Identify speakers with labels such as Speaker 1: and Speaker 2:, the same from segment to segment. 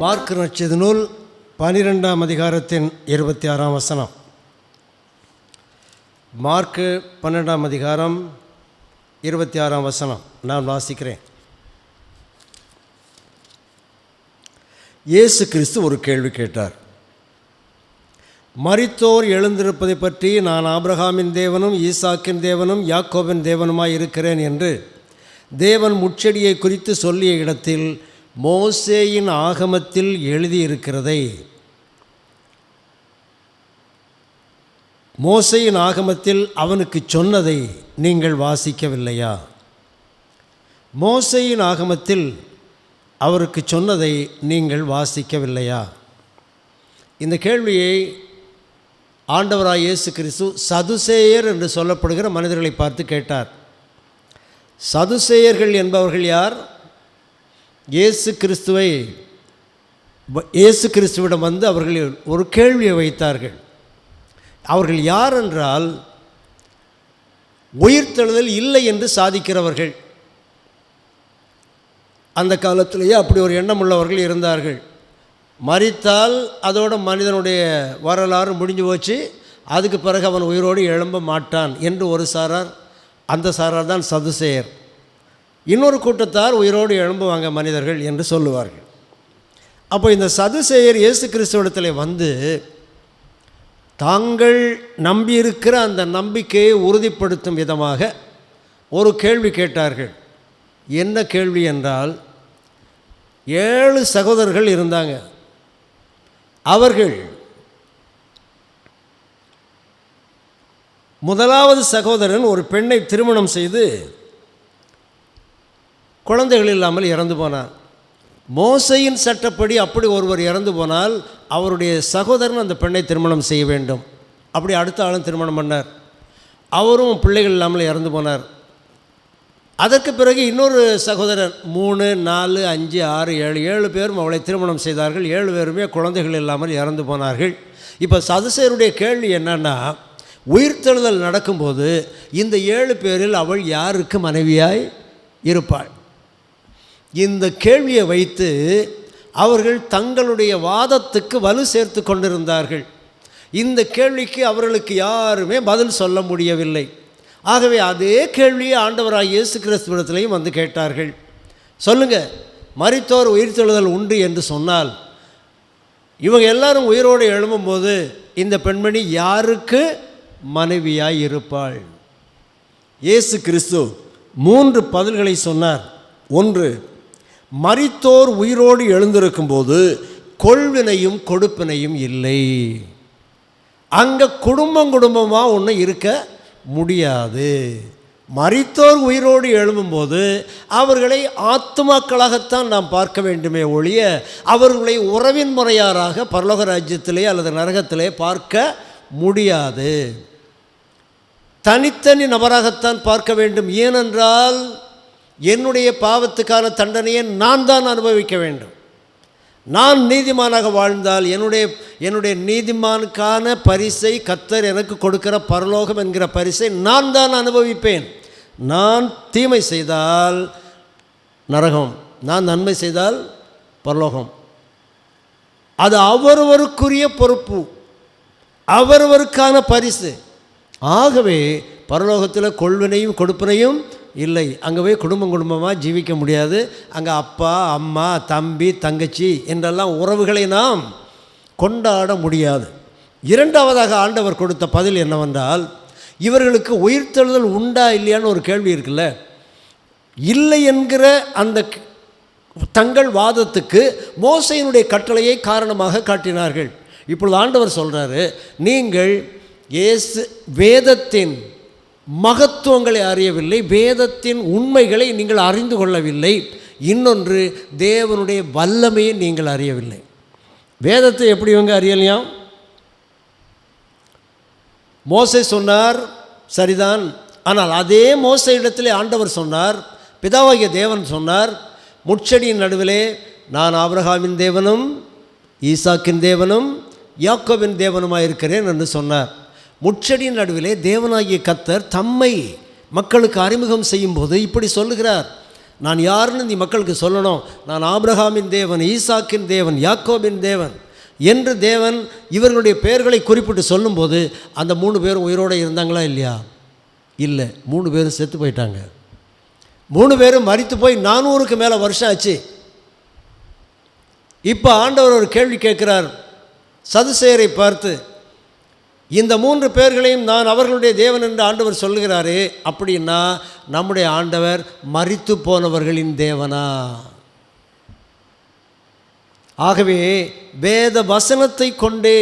Speaker 1: Mark நச்சது நூல் பனிரெண்டாம் அதிகாரத்தின் இருபத்தி ஆறாம் வசனம். மார்க்கு பன்னெண்டாம் அதிகாரம் இருபத்தி ஆறாம் வசனம். நான் வாசிக்கிறேன். இயேசு கிறிஸ்து ஒரு கேள்வி கேட்டார். மறித்தோர் எழுந்திருப்பதை பற்றி நான் ஆப்ரஹாமின் தேவனும் ஈசாக்கின் தேவனும் யாக்கோபின் தேவனுமாய் இருக்கிறேன் என்று தேவன் முச்செடியை குறித்து சொல்லிய இடத்தில் மோசேயின் ஆகமத்தில் எழுதியிருக்கிறதை மோசையின் ஆகமத்தில் அவனுக்கு சொன்னதை நீங்கள் வாசிக்கவில்லையா? மோசையின் ஆகமத்தில் அவருக்கு சொன்னதை நீங்கள் வாசிக்கவில்லையா? இந்த கேள்வியை ஆண்டவராய் இயேசு கிறிஸ்து சதுசேயர் என்று சொல்லப்படுகிற மனிதர்களை பார்த்து கேட்டார். சதுசேயர்கள் என்பவர்கள் யார்? இயேசு கிறிஸ்துவை இயேசு கிறிஸ்துவிடம் வந்து அவர்கள் ஒரு கேள்வியை வைத்தார்கள். அவர்கள் யார் என்றால் உயிர்த்தெழுதல் இல்லை என்று சாதிக்கிறவர்கள். அந்த காலத்திலேயே அப்படி ஒரு எண்ணம் உள்ளவர்கள் இருந்தார்கள். மறித்தால் அதோட மனிதனுடைய வரலாறு முடிஞ்சு போச்சு. அதுக்கு பிறகு அவன் உயிரோடு எழும்ப மாட்டான் என்று ஒரு சாரார் அந்த சாரார் தான் சதுசேயர். இன்னொரு கூட்டத்தார் உயிரோடு எழும்புவாங்க மனிதர்கள் என்று சொல்லுவார்கள். அப்போ இந்த சதுசேயர் இயேசு கிறிஸ்துவத்தில் வந்து தாங்கள் நம்பியிருக்கிற அந்த நம்பிக்கையை உறுதிப்படுத்தும் விதமாக ஒரு கேள்வி கேட்டார்கள். என்ன கேள்வி என்றால் ஏழு சகோதரர்கள் இருந்தாங்க. அவர்கள் முதலாவது சகோதரன் ஒரு பெண்ணை திருமணம் செய்து குழந்தைகள் இல்லாமல் இறந்து போனான் மோசையின் சட்டப்படி அப்படி ஒருவர் இறந்து போனால் அவருடைய சகோதரன் அந்த பெண்ணை திருமணம் செய்ய வேண்டும். அப்படி அடுத்த ஆளும் திருமணம் பண்ணார். அவரும் பிள்ளைகள் இல்லாமல் இறந்து போனார். அதற்கு பிறகு இன்னொரு சகோதரர் மூணு நாலு அஞ்சு ஆறு ஏழு ஏழு பேரும் அவளை திருமணம் செய்தார்கள். ஏழு பேருமே குழந்தைகள் இல்லாமல் இறந்து போனார்கள். இப்போ சதுசேருடைய கேள்வி என்னன்னா உயிர்த்தெழுதல் நடக்கும்போது இந்த ஏழு பேரில் அவள் யாருக்கு மனைவியாய் இருப்பாள்? இந்த கேள்வியை வைத்து அவர்கள் தங்களுடைய வாதத்துக்கு வலு சேர்த்து கொண்டிருந்தார்கள். இந்த கேள்விக்கு அவர்களுக்கு யாருமே பதில் சொல்ல முடியவில்லை. ஆகவே அதே கேள்வியை ஆண்டவராக இயேசு கிறிஸ்துவிடத்திலையும் வந்து கேட்டார்கள். சொல்லுங்கள் மறித்தோர் உயிர்த்தெழுதல் உண்டு என்று சொன்னால் இவங்க எல்லாரும் உயிரோடு எழும்பும்போது இந்த பெண்மணி யாருக்கு? மனைவியாய் இருப்பாள். இயேசு கிறிஸ்து மூன்று பதில்களை சொன்னார். ஒன்று மறித்தோர் உயிரோடு எழுந்திருக்கும் போது கொள்வினையும் கொடுப்பினையும் இல்லை. அங்கே குடும்பம் குடும்பமாக ஒன்று இருக்க முடியாது. மறித்தோர் உயிரோடு எழும்பும்போது அவர்களை ஆத்மாக்களாகத்தான் நாம் பார்க்க வேண்டுமே ஒழிய அவர்களை உறவின் முறையாராக பரலோக ராஜ்யத்திலே அல்லது நரகத்திலே பார்க்க முடியாது. தனித்தனி நபராகத்தான் பார்க்க வேண்டும். ஏனென்றால் என்னுடைய பாவத்துக்கான தண்டனையை நான் தான் அனுபவிக்க வேண்டும். நான் நீதிமானாக வாழ்ந்தால் என்னுடைய என்னுடைய நீதிமானுக்கான பரிசை கத்தர் எனக்கு கொடுக்கிற பரலோகம் என்கிற பரிசை நான் தான் அனுபவிப்பேன். நான் தீமை செய்தால் நரகம் நான் நன்மை செய்தால் பரலோகம். அது அவரவருக்குரிய பொறுப்பு அவரவருக்கான பரிசு. ஆகவே பரலோகத்தில் கொள்வினையும் கொடுப்பினையும் இல்லை. அங்கே போய் குடும்பம் குடும்பமாக ஜீவிக்க முடியாது. அங்கே அப்பா அம்மா தம்பி தங்கச்சி என்றெல்லாம் உறவுகளை நாம் கொண்டாட முடியாது. இரண்டாவதாக ஆண்டவர் கொடுத்த பதில் என்னவென்றால் இவர்களுக்கு உயிர்த்தெழுதல் உண்டா இல்லையான்னு ஒரு கேள்வி இருக்குல்ல. இல்லை என்கிற அந்த தங்கள் வாதத்துக்கு மோசையினுடைய கட்டளையை காரணமாக காட்டினார்கள். இப்பொழுது ஆண்டவர் சொல்கிறாரு நீங்கள் இயேசு வேதத்தின் மகத்துவங்களை அறியவில்லை வேதத்தின் உண்மைகளை நீங்கள் அறிந்து கொள்ளவில்லை. இன்னொன்று தேவனுடைய வல்லமையை நீங்கள் அறியவில்லை. வேதத்தை எப்படி இவங்க அறியலையாம் மோசை சொன்னார் சரிதான். ஆனால் அதே மோசை இடத்திலே ஆண்டவர் சொன்னார் பிதாவாகிய தேவன் சொன்னார் முட்செடியின் நடுவிலே நான் ஆபிரகாமின் தேவனும் ஈசாக்கின் தேவனும் யாக்கோவின் தேவனுமாக இருக்கிறேன் என்று சொன்னார். முட்செடியின் நடுவிலே தேவனாகிய கத்தர் தம்மை மக்களுக்கு அறிமுகம் செய்யும்போது இப்படி சொல்லுகிறார். நான் யாருன்னு நீ மக்களுக்கு சொல்லணும். நான் ஆப்ரஹாமின் தேவன் ஈசாக்கின் தேவன் யாக்கோபின் தேவன் என்று தேவன் இவர்களுடைய பெயர்களை குறிப்பிட்டு சொல்லும்போது அந்த மூணு பேரும் உயிரோடு இருந்தாங்களா இல்லையா? இல்லை. மூணு பேரும் செத்து போயிட்டாங்க. மூணு பேரும் மறித்து போய் நானூறுக்கு மேலே வருஷம் ஆச்சு. இப்போ ஆண்டவர் ஒரு கேள்வி கேட்குறார். சதுசேரை பார்த்து இந்த மூன்று பேர்களையும் நான் அவர்களுடைய தேவன் என்று ஆண்டவர் சொல்லுகிறாரே அப்படின்னா நம்முடைய ஆண்டவர் மறித்து போனவர்களின் தேவனா? ஆகவே வேத வசனத்தை கொண்டே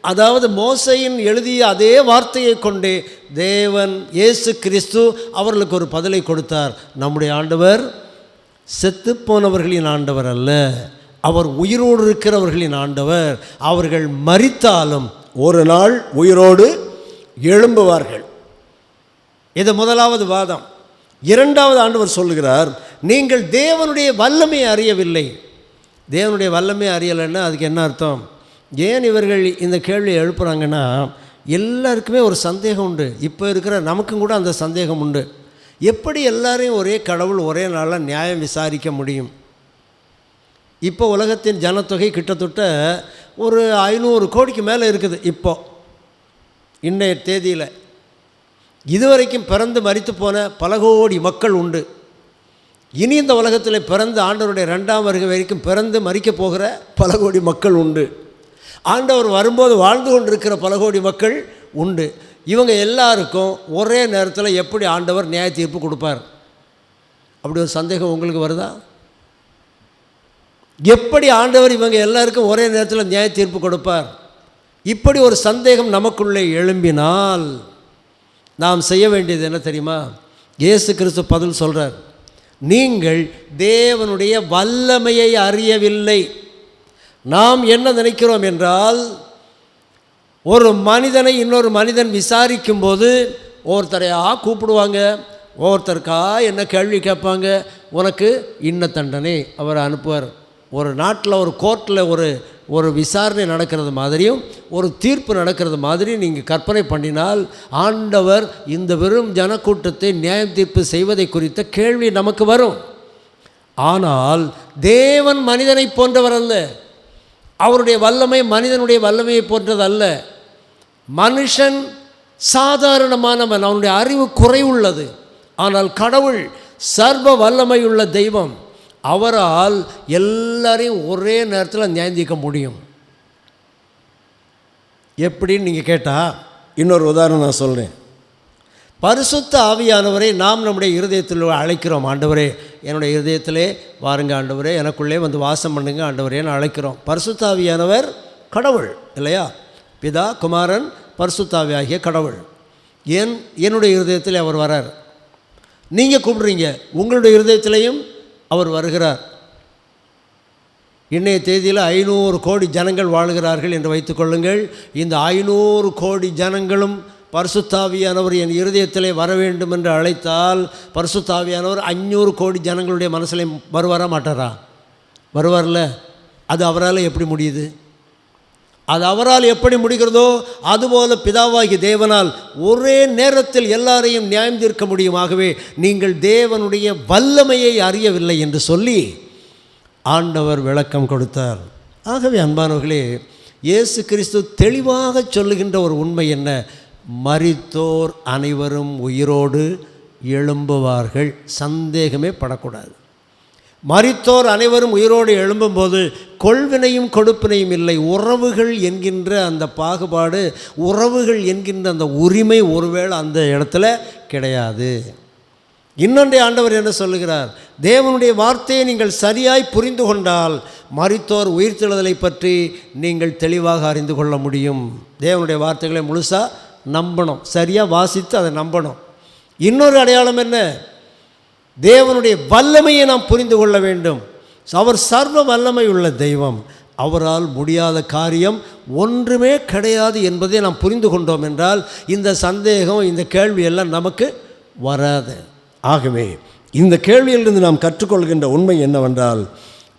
Speaker 1: அதாவது மோசையின் எழுதிய அதே வார்த்தையை கொண்டே தேவன் இயேசு கிறிஸ்து அவர்களுக்கு ஒரு பதிலை கொடுத்தார். நம்முடைய ஆண்டவர் செத்து போனவர்களின் ஆண்டவர் அல்ல அவர் உயிரோடு இருக்கிறவர்களின் ஆண்டவர். அவர்கள் மறித்தாலும்
Speaker 2: ஒரு நாள் உயிரோடு எழும்புவார்கள்.
Speaker 1: இது முதலாவது வாதம். இரண்டாவது ஆண்டவர் சொல்லுகிறார் நீங்கள் தேவனுடைய வல்லமை அறியவில்லை. தேவனுடைய வல்லமை அறியலைன்னா அதுக்கு என்ன அர்த்தம்? ஏன் இவர்கள் இந்த கேள்வியை எழுப்புகிறாங்கன்னா எல்லாருக்குமே ஒரு சந்தேகம் உண்டு. இப்போ இருக்கிற நமக்கும் கூட அந்த சந்தேகம் உண்டு. எப்படி எல்லாரையும் ஒரே கடவுள் ஒரே நாளில் நியாயம் விசாரிக்க முடியும்? இப்போ உலகத்தின் ஜனத்தொகை கிட்டத்தட்ட ஒரு ஐநூறு கோடிக்கு மேலே இருக்குது இப்போ. இன்றைய தேதியில். இதுவரைக்கும் பிறந்து மறித்து போன பல கோடி மக்கள் உண்டு. இனி இந்த உலகத்தில் பிறந்து ஆண்டவருடைய ரெண்டாம் வருகை வரைக்கும் பிறந்து மறிக்கப் போகிற பல கோடி மக்கள் உண்டு. ஆண்டவர் வரும்போது வாழ்ந்து கொண்டிருக்கிற பல கோடி மக்கள் உண்டு. இவங்க எல்லாருக்கும் ஒரே நேரத்தில் எப்படி ஆண்டவர் நியாய தீர்ப்பு கொடுப்பார்? அப்படி ஒரு சந்தேகம் உங்களுக்கு வருதா? எப்படி ஆண்டவர் இவங்க எல்லாருக்கும் ஒரே நேரத்தில் நியாய தீர்ப்பு கொடுப்பார்? இப்படி ஒரு சந்தேகம் நமக்குள்ளே எழும்பினால் நாம் செய்ய வேண்டியது என்ன தெரியுமா? இயேசு கிறிஸ்து பதில் சொல்கிறார் நீங்கள் தேவனுடைய வல்லமையை அறியவில்லை. நாம் என்ன நினைக்கிறோம் என்றால் ஒரு மனிதனை இன்னொரு மனிதன் விசாரிக்கும் போது ஒருத்தரையா கூப்பிடுவாங்க ஒருத்தருக்கா என்ன கேள்வி கேட்பாங்க உனக்கு இன்ன தண்டனை அவர் அனுப்புவார். ஒரு நாட்டில் ஒரு கோர்ட்டில் ஒரு ஒரு விசாரணை நடக்கிறது மாதிரியும் ஒரு தீர்ப்பு நடக்கிறது மாதிரி நீங்கள் கற்பனை பண்ணினால் ஆண்டவர் இந்த வெறும் ஜனக்கூட்டத்தை நியாயம் தீர்ப்பு செய்வதை குறித்த கேள்வி நமக்கு வரும். ஆனால் தேவன் மனிதனை போன்றவர் அல்ல. அவருடைய வல்லமை மனிதனுடைய வல்லமையை போன்றது அல்ல மனுஷன் சாதாரணமானவன். அவனுடைய அறிவு குறைவுள்ளது. ஆனால் கடவுள் சர்வ வல்லமையுள்ள தெய்வம். அவரால் எல்லாரையும் ஒரே நேரத்தில் நியாயந்திக்க முடியும். எப்படின்னு நீங்கள் கேட்டால்
Speaker 2: இன்னொரு உதாரணம் நான் சொல்கிறேன்
Speaker 1: பரிசுத்த ஆவியானவரை நாம் நம்முடைய இருதயத்தில் அழைக்கிறோம். ஆண்டவரே என்னுடைய இருதயத்திலே வாருங்க ஆண்டவரே எனக்குள்ளே வந்து வாசம் பண்ணுங்க ஆண்டவரேன்னு அழைக்கிறோம். பரிசுத்த ஆவியானவர் கடவுள் இல்லையா? பிதா குமாரன் பரிசுத்தாவி ஆகிய கடவுள். என் என்னுடைய இருதயத்தில் அவர் வரார். நீங்கள் கூப்பிடுறீங்க. உங்களுடைய இருதயத்திலையும் அவர் வருகிறார். இன்றைய தேதியில் ஐநூறு கோடி ஜனங்கள் வாழ்கிறார்கள் என்று வைத்துக்கொள்ளுங்கள் இந்த ஐநூறு கோடி ஜனங்களும் பரிசுத்தாவியானவர் என் இருதயத்திலே வர வேண்டும் என்று அழைத்தால் பரிசுத்தாவியானவர் ஐநூறு கோடி ஜனங்களுடைய மனசில் வருவாரா மாட்டாரா? வருவார்ல? அது அவரால் எப்படி முடியுது? அது அவரால் எப்படி முடிகிறதோ அதுபோல பிதாவாகி தேவனால் ஒரே நேரத்தில் எல்லாரையும் நியாயம் தீர்க்க முடியுமாகவே நீங்கள் தேவனுடைய வல்லமையை அறியவில்லை என்று சொல்லி ஆண்டவர் விளக்கம் கொடுத்தார். ஆகவே அன்பானவர்களே இயேசு கிறிஸ்து தெளிவாக சொல்லுகின்ற ஒரு உண்மை என்ன? மறித்தோர் அனைவரும் உயிரோடு எழும்புவார்கள் சந்தேகமே படக்கூடாது. மறித்தோர் அனைவரும் உயிரோடு எழும்பும்போது கொள்வினையும் கொடுப்பினையும் இல்லை. உறவுகள் என்கின்ற அந்த பாகுபாடு உறவுகள் என்கின்ற அந்த உரிமை ஒருவேளை அந்த இடத்துல கிடையாது. இன்னொன்றை ஆண்டவர் என்ன சொல்லுகிறார்? தேவனுடைய வார்த்தையை நீங்கள் சரியாய் புரிந்து கொண்டால் மறித்தோர் உயிர்த்தெழுதலை பற்றி நீங்கள் தெளிவாக அறிந்து கொள்ள முடியும். தேவனுடைய வார்த்தைகளை முழுசாக நம்பணும். சரியாக வாசித்து அதை நம்பணும். இன்னொரு அடையாளம் என்ன? தேவனுடைய வல்லமையை நாம் புரிந்து கொள்ள வேண்டும். அவர் சர்வ வல்லமை உள்ள தெய்வம். அவரால் முடியாத காரியம் ஒன்றுமே கிடையாது என்பதை நாம் புரிந்து கொண்டோம் என்றால் இந்த சந்தேகம் இந்த கேள்வி எல்லாம் நமக்கு வராது.
Speaker 2: ஆகவே இந்த கேள்வியிலிருந்து நாம் கற்றுக்கொள்கின்ற உண்மை என்னவென்றால்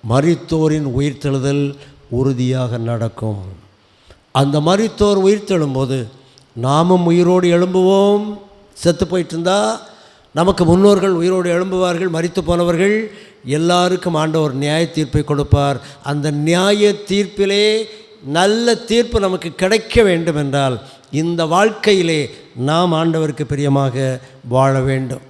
Speaker 1: மரித்தோரின் உயிர்த்தெழுதல் உறுதியாக நடக்கும். அந்த மறித்தோர் உயிர்த்தெழும்போது நாமும் உயிரோடு எழும்புவோம். செத்து போயிட்டு இருந்தால் நமக்கு முன்னோர்கள் உயிரோடு எழும்புவார்கள் மறித்து போனவர்கள் எல்லாருக்கும் ஆண்டவர் நியாய தீர்ப்பை கொடுப்பார். அந்த நியாய தீர்ப்பிலே நல்ல தீர்ப்பு நமக்கு கிடைக்க வேண்டும் என்றால் இந்த வாழ்க்கையிலே நாம் ஆண்டவருக்கு பிரியமாக வாழ வேண்டும்.